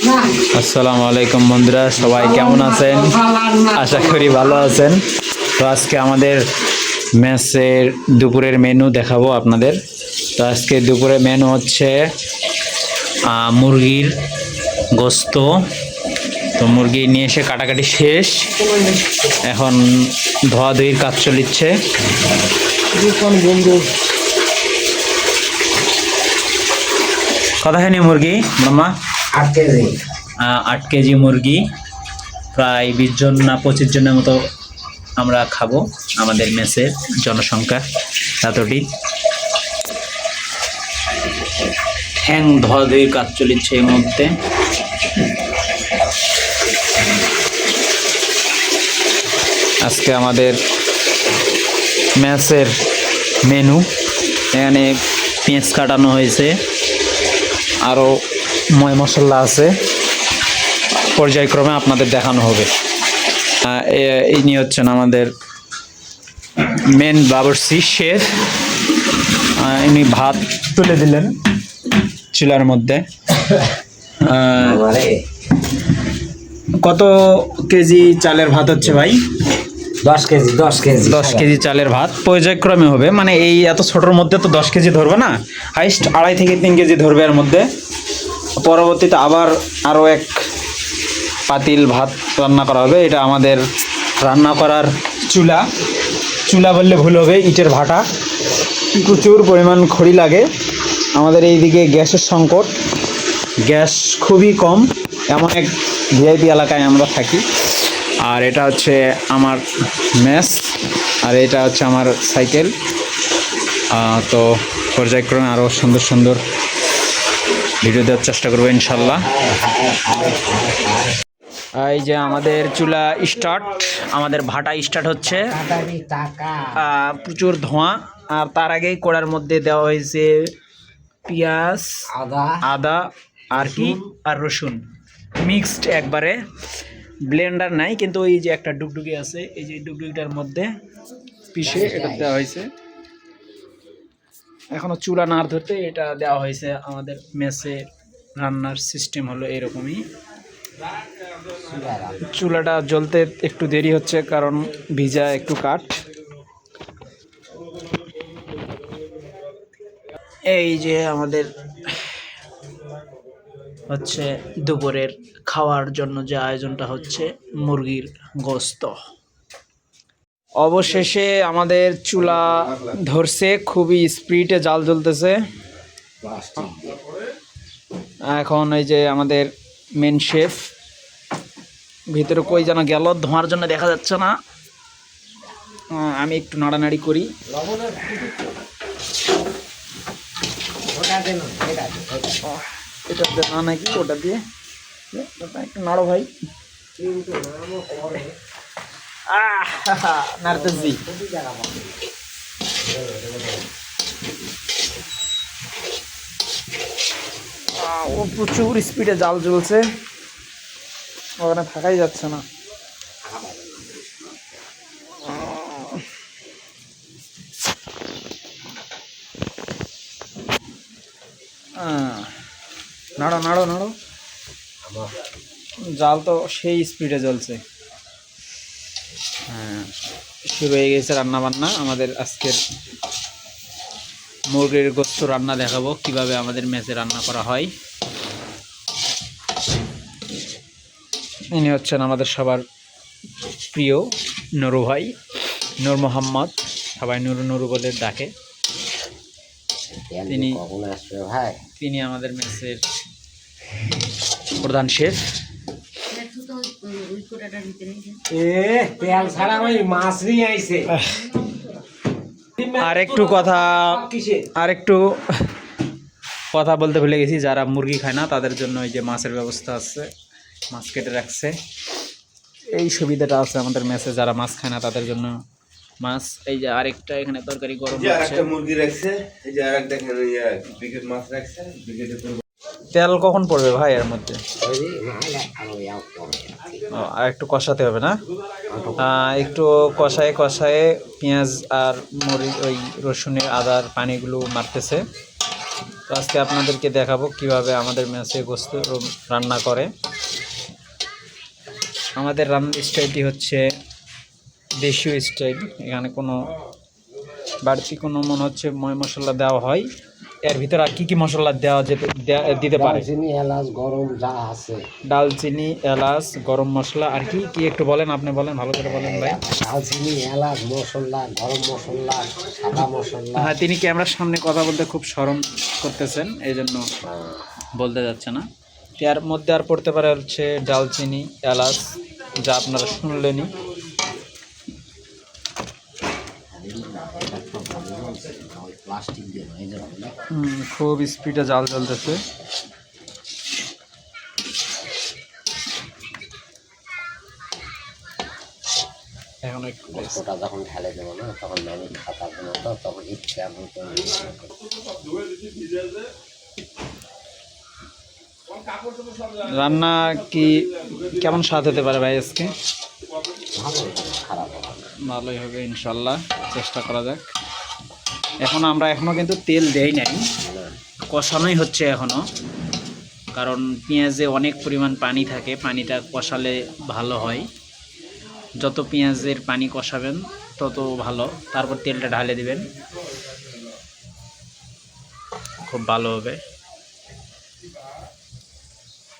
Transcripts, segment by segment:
আসসালামু আলাইকুম বন্ধুরা, সবাই কেমন আছেন? আশা করি ভালো আছেন। তো আজকে আমাদের মেসের দুপুরের মেনু দেখাবো আপনাদের। তো আজকে দুপুরের মেনু হচ্ছে মুরগির গোস্ত। তো মুরগি নিয়ে এসে কাটাকাটি শেষ। এখন ধোয়াধুয়ির কাজ চলিচ্ছে। কথা হয়নি মুরগি মামা আট কেজি। আট কেজি মুরগি, প্রায় বিশ জন না পঁচিশ জনের মতো আমরা খাব আমাদের মেসের জনসংখ্যা এতটি। ঠ্যাং ধোয়াধুয়ির কাজ চলিচ্ছে এই মুহূর্তে। আজকে আমাদের ম্যাচের মেনু। এখানে পেঁয়াজ কাটানো হয়েছে। আরও ময় মশলা আছে। পর্যায়ক্রমে আপনাদের দেখানো হবে। ইনি হচ্ছেন আমাদের মেন বাবরসি শেফ ইনি ভাত তুলে দিলেন চুলার মধ্যে। কত কেজি চালের ভাত হচ্ছে ভাই? দশ কেজি দশ কেজি। দশ কেজি চালের ভাত। পর্যায়ক্রমে হবে। মানে এই এত ছোটোর মধ্যে তো দশ কেজি ধরবে না। হাইস্ট আড়াই থেকে তিন কেজি ধরবে এর মধ্যে। পরবর্তীতে আবার আরও এক পাতিল ভাত রান্না করা হবে। এটা আমাদের রান্না করার চুলা। চুলা বললে ভুল হবে, ইটের ভাটা। প্রচুর পরিমাণ খড়ি লাগে। আমাদের এইদিকে গ্যাসের সংকট। গ্যাস খুবই কম। এমন এক ভিআইপি এলাকায় আমরা থাকি। আর এটা হচ্ছে আমার ম্যাস আর এটা হচ্ছে আমার সাইকেল। তো পর্যায়ক্রমে আরও সুন্দর সুন্দর ভিডিও দেওয়ার চেষ্টা করব ইনশাল্লাহ। এই যে আমাদের চুলা স্টার্ট আমাদের ভাটা স্টার্ট হচ্ছে। প্রচুর ধোঁয়া আর তার আগেই কড়ার মধ্যে দেওয়া হয়েছে পেঁয়াজ আদা আদা আর কি? আর রসুন। মিক্সড একবারে। ব্লেন্ডার নাই কিন্তু ওই যে একটা ডুগডুগি আছে এই যে ডুগডুগিটার মধ্যে পিষে এটা দেওয়া হয়েছে। এখনও চুলা না ধরতে এটা দেওয়া হয়েছে আমাদের মেসে রান্নার সিস্টেম হলো এরকমই। চুলাটা জ্বলতে একটু দেরি হচ্ছে কারণ ভিজা একটু কাঠ। এই যে আমাদের হচ্ছে দুপুরের খাওয়ার জন্য যে আয়োজনটা হচ্ছে মুরগির গোস্ত। অবশেষে আমাদের চুলা ধরছে, খুবই স্পিডে জাল জ্বলতেছে। এখন এই যে আমাদের মেন শেফ ভিতরে কই যেন গেল, ধোঁয়ার জন্য দেখা যাচ্ছে না। আমি একটু নাড়ানাড়ি করি। এটা নাকি, ওটা দিয়ে? একটু নাড়ো ভাই। আহ, ও প্রচুর স্পিডে জাল জ্বলছে। ওখানে থাকাই যাচ্ছে না। নাড়ো নাড়ো নাড়ো। জাল তো সেই স্পিডে জ্বলছে। শুরু হয়ে গেছে রান্না বান্না আমাদের আজকের মুরগির গোস্ত রান্না দেখাবো কীভাবে আমাদের মেসে রান্না করা হয়। ইনি হচ্ছেন আমাদের সবার প্রিয় নুরু ভাই নূর মোহাম্মদ সবাই নুরু নুরু বলে ডাকে। তিনি- তিনি আমাদের মেসের প্রধান শেফ। এ তেল ছাড়া ওই মাছ নিয়ে আইছে। আর একটু কথা আর একটু কথা বলতে ভুলে গেছি যারা মুরগি খায় না তাদের জন্য এই যে মাছের ব্যবস্থা আছে মাছ কেটে রাখছে। এই সুবিধাটা আছে আমাদের মেসে যারা মাছ খায় না তাদের জন্য মাছ। এই যে আরেকটা এখানে তরকারি গরম হচ্ছে। একটা মুরগি রাখছে এই যে আর এক দেখেন বিকেট মাছ রাখছে বিকেটে তেল কখন পড়বে ভাই এর মধ্যে? আরও একটু কষাতে হবে না? একটু কষায়ে কষায়ে পেঁয়াজ আর মরিচ ওই রসুনের আদার পানিগুলো মারতেছে। তো আজকে আপনাদেরকে দেখাবো কীভাবে আমাদের মেসে গোস্ত রান্না করে। আমাদের রান্নার স্টাইলটি হচ্ছে দেশীয় স্টাইল। এখানে কোনো বাড়তি কোনো মনে হচ্ছে ময় মশলা দেওয়া হয়। এর ভিতরে আর কি কী মশলা দেওয়া যেতে দিতে পারে? দারচিনি এলাচ গরম যা আছে। ডালচিনি এলাচ গরম মশলা আর কি কি একটু বলেন আপনি বলেন ভালো করে বলেন ভাই। দারচিনি এলাচ মশলা গরম মশলা সাদা মশলা। হ্যাঁ তিনি ক্যামেরার সামনে কথা বলতে খুব শরম করতেছেন? এই জন্য বলতে যাচ্ছে না। এর মধ্যে আর পড়তে পারে হচ্ছে ডালচিনি এলাচ যা আপনারা শুনলেনই। প্লাস্টিক দিয়ে হয়ে যাবে না? খুব স্পিডে জাল জ্বলতেছে এখন একটু যখন ঢেলে দেবো না তখন আমি খাতা দেবো তো তখন ইচ্ছা রান্না কি কেমন স্বাদ হতে পারে ভাই আজকে? খারাপ ভালোই হবে ইনশাল্লাহ চেষ্টা করা যাক। এখন আমরা এখনও কিন্তু তেল দেই নাই। কষানোই হচ্ছে এখনও কারণ পেঁয়াজে অনেক পরিমাণ পানি থাকে, পানিটা কষালে ভালো হয়। যত পেঁয়াজের পানি কষাবেন, তত ভালো। তারপর তেলটা ঢালে দিবেন। খুব ভালো হবে।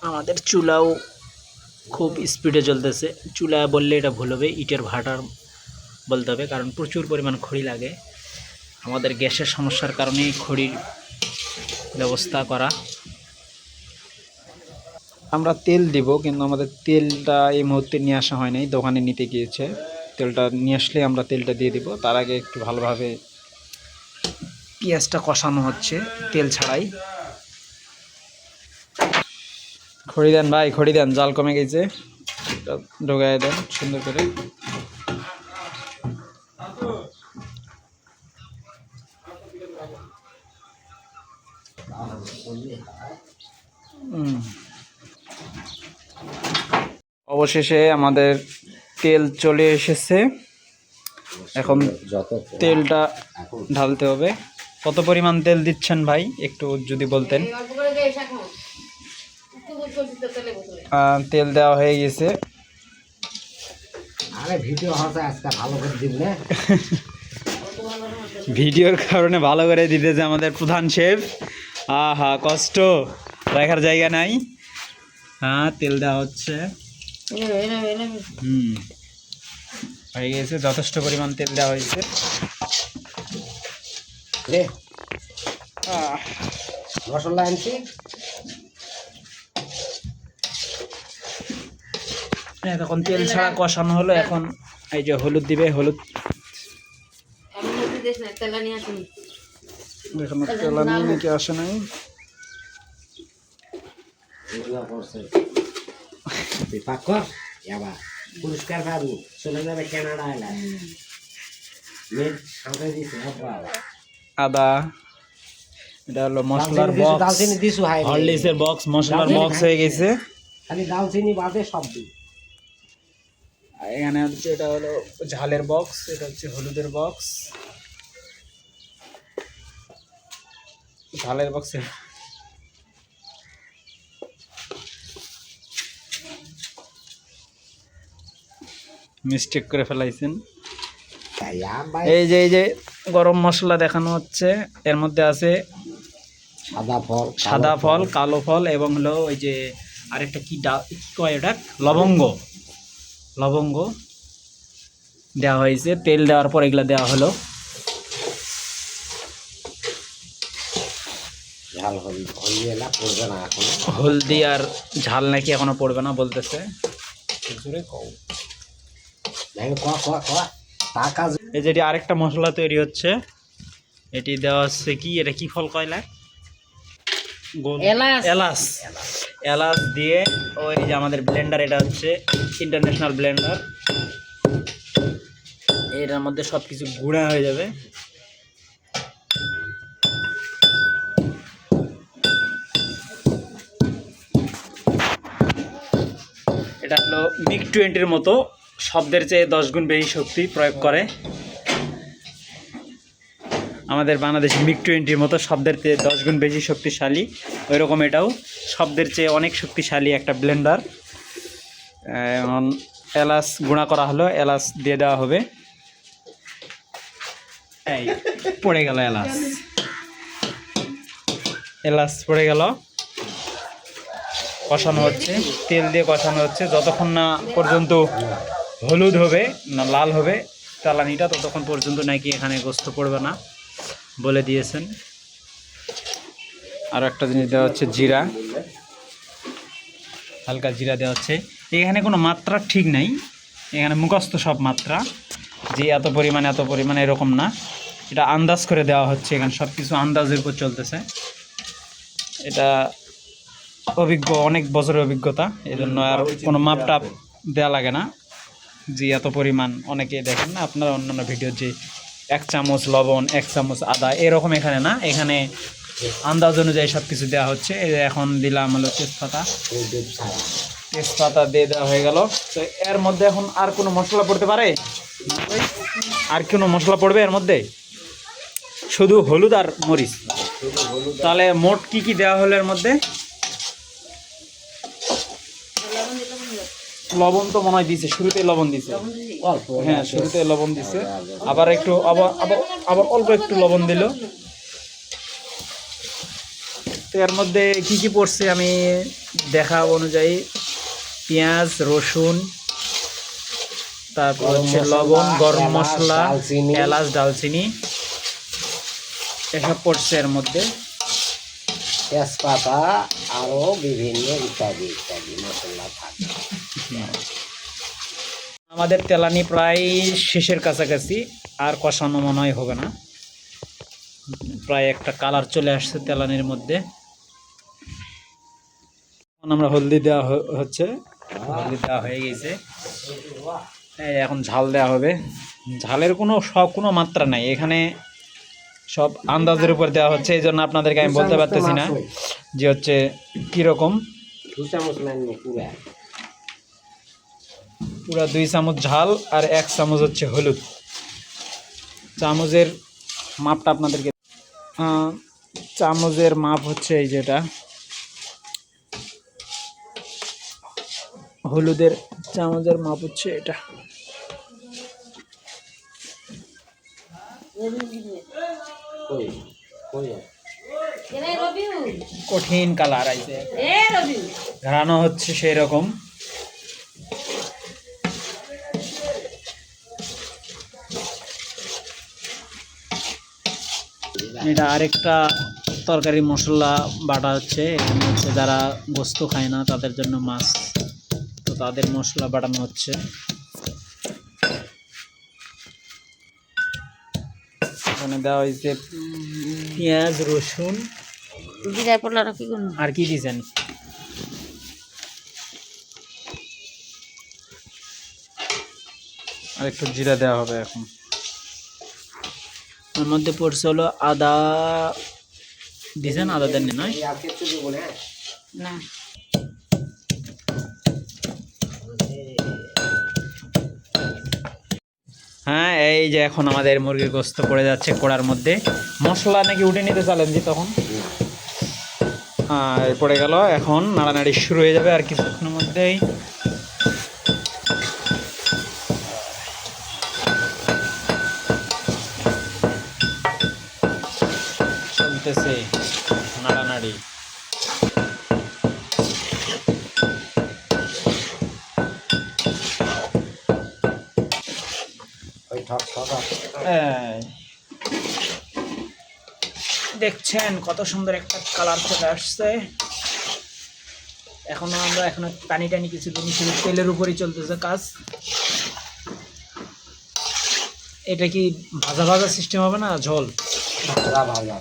আমাদের চুলাও খুব স্পিডে চলতেছে চুলা বললে এটা ভুল হবে, ইটের ভাটার বলতে হবে, কারণ প্রচুর পরিমাণ খড়ি লাগে। আমাদের গ্যাসের সমস্যার কারণে খড়ির ব্যবস্থা করা। আমরা তেল দিব, কিন্তু আমাদের তেলটা এই মুহূর্তে নিয়ে আসা হয় নাই, দোকানে নিতে গিয়েছে। তেলটা নিয়ে আসলে আমরা তেলটা দিয়ে দিব, তার আগে একটু ভালোভাবে পেঁয়াজটা কষানো হচ্ছে, তেল ছাড়াই। খড়ি দেন ভাই, খড়ি দেন, জাল কমে গেছে। ঢোকায় দেন, সুন্দর করে। অবশেষে আমাদের তেল চলে এসেছে। এখন তেলটা ঢালতে হবে। কত পরিমাণ তেল দিচ্ছেন ভাই? একটু যদি বলতেন। তেলে দেওয়া হয়ে গেছে। ভিডিওর কারণে ভালো করে দিতেছে আমাদের প্রধান শেফ। আহা কষ্ট। রাখার জায়গা নাই। হ্যাঁ তেল দেওয়া হচ্ছে। এনে এনে এনে। হুম। হয়ে গেছে যথেষ্ট পরিমাণ তেল দেওয়া হয়েছে। রে মশলা আনছি। হ্যাঁ, তখন তেল ছাড়া কষানো হলো এখন এই যে হলুদ দিবে হলুদ। দেখুন তেল নিয়ে নাকি আসে নাই? পুরস্কার পাবি। চলে যাবে কানাডা আদা এটা হলো মশলার বক্স। হরলিক্সের বক্স মশলার বক্স হয়ে গেছে। খালি দালচিনি বাদে সব দিই। এখানে হচ্ছে এটা হলো ঝালের বক্স এটা হচ্ছে হলুদের বক্স ঝালের বক্সে। মিস্টেক করে ফেলাইছেন। এই যে এই যে গরম মশলা দেখানো হচ্ছে এর মধ্যে আছে সাদা ফল সাদা ফল কালো ফল এবং হলো ওই যে আরেকটা কি ডা কি কয় এটা লবঙ্গ। লবঙ্গ দেওয়া হয়েছে তেল দেওয়ার পর এগুলো দেওয়া হলো। ঝাল হল হলি এলা পড়বে না এখন। হলদি আর ঝাল নাকি এখনও পড়বে না বলতেছে। জোরে কও। এই যেটি আরেকটা মশলা তৈরি হচ্ছে। এটি দেওয়া হচ্ছে কি? এটা কি ফল কয়লা। এলাচ। এলাচ। দিয়ে ওই যে আমাদের ব্লেন্ডার এটা হচ্ছে ইন্টারন্যাশনাল ব্লেন্ডার। এটার মধ্যে সব কিছু গুঁড়া হয়ে যাবে। এটা হলো মিগ টোয়েন্টির মতো, শব্দের চেয়ে দশ গুণ বেশি শক্তি প্রয়োগ করে। আমাদের বাংলাদেশি মিগ টোয়েন্টির মতো শব্দের চেয়ে দশ গুণ বেশি শক্তিশালী ওই রকম এটাও। শব্দের চেয়ে অনেক শক্তিশালী একটা ব্লেন্ডার এখন এলাচ গুঁড়া করা হলো, এলাচ দিয়ে দেওয়া হবে। এই, পড়ে গেল এলাচ। এলাচ পড়ে গেল। কষানো হচ্ছে, তেল দিয়ে কষানো হচ্ছে। যতক্ষণ না পর্যন্ত হলুদ হবে, না লাল হবে চালানিটা ততক্ষণ পর্যন্ত নাকি এখানে গোস্ত পড়বে না বলে দিয়েছেন। আর একটা জিনিস দেওয়া হচ্ছে, জিরা। হালকা জিরা দেওয়া হচ্ছে। এখানে কোনো মাত্রা ঠিক নাই। এখানে মুখস্থ সব মাত্রা, যে এত পরিমাণে এত পরিমাণে এরকম না। এটা আন্দাজ করে দেওয়া হচ্ছে, এখানে সব কিছু আন্দাজের উপর চলতেছে। এটা অভিজ্ঞ, অনেক বছরের অভিজ্ঞতা। এই জন্য আর কোনো মাপ টাপ দেওয়া লাগে না। যে এত পরিমাণ অনেকে দেখেন না, আপনারা অন্যান্য ভিডিও যে এক চামচ লবণ, এক চামচ আদা, এরকম এখানে না, এখানে আন্দাজ অনুযায়ী সব কিছু দেওয়া হচ্ছে। এই যে এখন দিলাম হলো তেজপাতা। তেজপাতা দিয়ে দেওয়া হয়ে গেল। তো এর মধ্যে এখন আর কোনো মশলা পড়তে পারে? আর কোনো মশলা পড়বে এর মধ্যে? শুধু হলুদ আর মরিচ। তাহলে মোট কি কি দেওয়া হলো এর মধ্যে? লবণ তো মনে হয় দিছে শুরুতে লবণ দিছে। অল্প হ্যাঁ শুরুতে লবণ দিছে। আবার একটু আবার আবার আবার অল্প একটু লবণ দিল। তো এর মধ্যে কি কি পড়ছে আমি দেখা অনুযায়ী পেঁয়াজ রসুন তারপর হচ্ছে লবণ গরম মশলা এলাচ ডালচিনি। এসব পড়ছে এর মধ্যে। তেজপাতা আরও বিভিন্ন ইত্যাদি ইত্যাদি মশলা থাকে। আমাদের তেলানি প্রায় শেষের কাছাকাছি, আর কষানো মনে হয় হবে না। প্রায় একটা কালার চলে আসছে তেলানির মধ্যে। আমরা হলদি দেওয়া হচ্ছে। হলদি দেওয়া হয়ে গেছে। এখন ঝাল দেওয়া হবে। ঝালের কোনো সব কোনো মাত্রা নাই। এখানে সব আন্দাজের উপর দেওয়া হচ্ছে। এই জন্য আপনাদেরকে আমি বলতে পারতেছি না যে হচ্ছে কীরকম। পুরা দুই চামচ ঝাল আর এক চামচ হচ্ছে হলুদ। চামচের মাপটা আপনাদেরকে আহ, চামচের মাপ হচ্ছে এই যেটা। হলুদের চামচের মাপ হচ্ছে এটা। কঠিন কালার আইছে। ঘাড়ানো হচ্ছে সেই রকম এটা আরেকটা তরকারি মশলা বাটা হচ্ছে এখানে হচ্ছে যারা গোস্ত খায় না তাদের জন্য মাছ তো তাদের মশলা বাটানো হচ্ছে। এখানে দেওয়া হয়েছে পেঁয়াজ রসুন। কি? আর কি দিয়েছেন? আর একটু জিরা দেওয়া হবে এখন। ওর মধ্যে পড়ছে হলো আদা দিয়েছেন আদা দেননি নয়? না। হ্যাঁ এই যে এখন আমাদের মুরগির গোস্ত পড়ে যাচ্ছে কোড়ার মধ্যে। মশলা নাকি উঠে নিতে চালেন জি তখন? আর পড়ে গেল এখন নাড়ানাড়ি শুরু হয়ে যাবে আর কিছুক্ষণের মধ্যেই চলতেছে নাড়ানাড়ি ওই ঠক ঠক আছে। এই। দেখছেন কত সুন্দর একটা কালার চলে আসছে। এখনও আমরা এখনও পানি টানি কিছু দিন শুধু তেলের উপরই চলতেছে কাজ। এটা কি ভাজা ভাজা সিস্টেম হবে না ঝোল? ভাজা ভাজা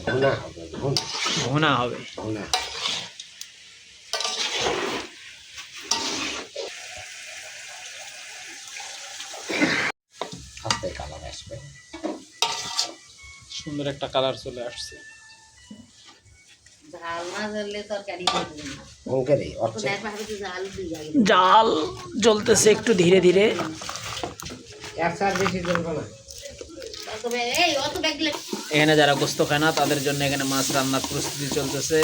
ভুনা হবে ভুনা। হবে। সুন্দর একটা কালার চলে আসছে। জাল জ্বলতেছে একটু ধীরে ধীরে। এখানে যারা গোস্ত খায় না তাদের জন্য এখানে মাছ রান্নার প্রস্তুতি চলতেছে।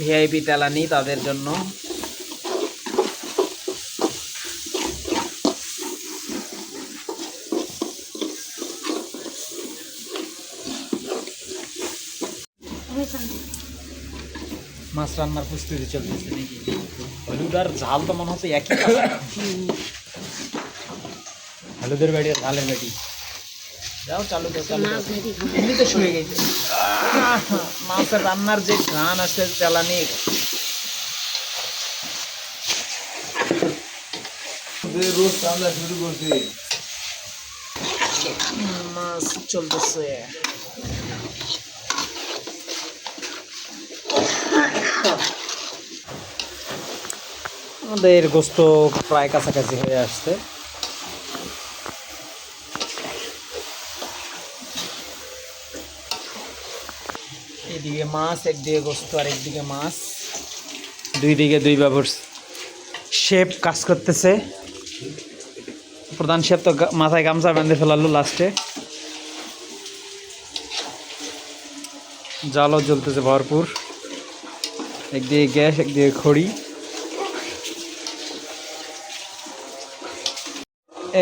ভিআইপি তেলানি তাদের জন্য। রান্নার প্রস্তুতি চলতেছে নাকি? হলুদ আর ঝাল তো মনে হচ্ছে একই। হলুদের বাড়ি আর ঝালের বাড়ি। যাও চালু করো চালু। এমনিতে শুয়ে গেছে। মাছের রান্নার যে গান আছে জ্বালানির রোজ রান্না শুরু করছি। মাছ চলতেছে। আমাদের গোস্ত প্রায় কাছাকাছি হয়ে আসছে। এদিকে মাছ, একদিকে গোস্ত আর একদিকে মাছ। দুই দিকে দুই বাবুর শেপ কাজ করতেছে। প্রধান শেফ তো মাথায় গামছা বেঁধে ফেলালো লাস্টে জালও জ্বলতেছে ভরপুর। একদিকে গ্যাস একদিকে খড়ি।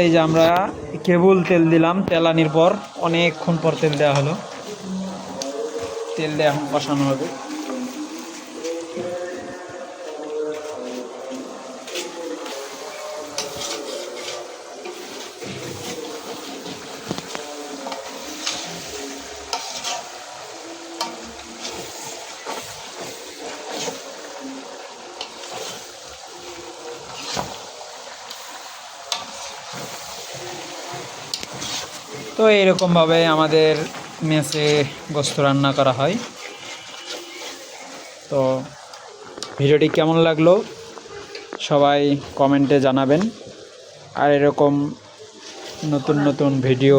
এই যে আমরা কেবল তেল দিলাম, তেলানির পর অনেকক্ষণ পর তেল দেওয়া হলো। তেল দিয়ে এখন কষানো হবে। এরকমভাবে আমাদের মেসে গোস্ত রান্না করা হয়। তো ভিডিওটি কেমন লাগল সবাই কমেন্টে জানাবেন। আর এরকম নতুন নতুন ভিডিও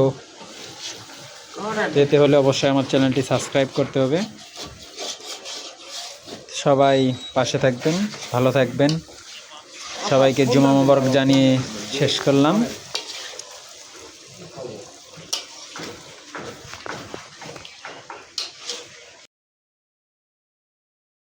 পেতে হলে অবশ্যই আমার চ্যানেলটি সাবস্ক্রাইব করতে হবে। সবাই পাশে থাকবেন, ভালো থাকবেন। সবাইকে জুমা মোবারক জানিয়ে শেষ করলাম।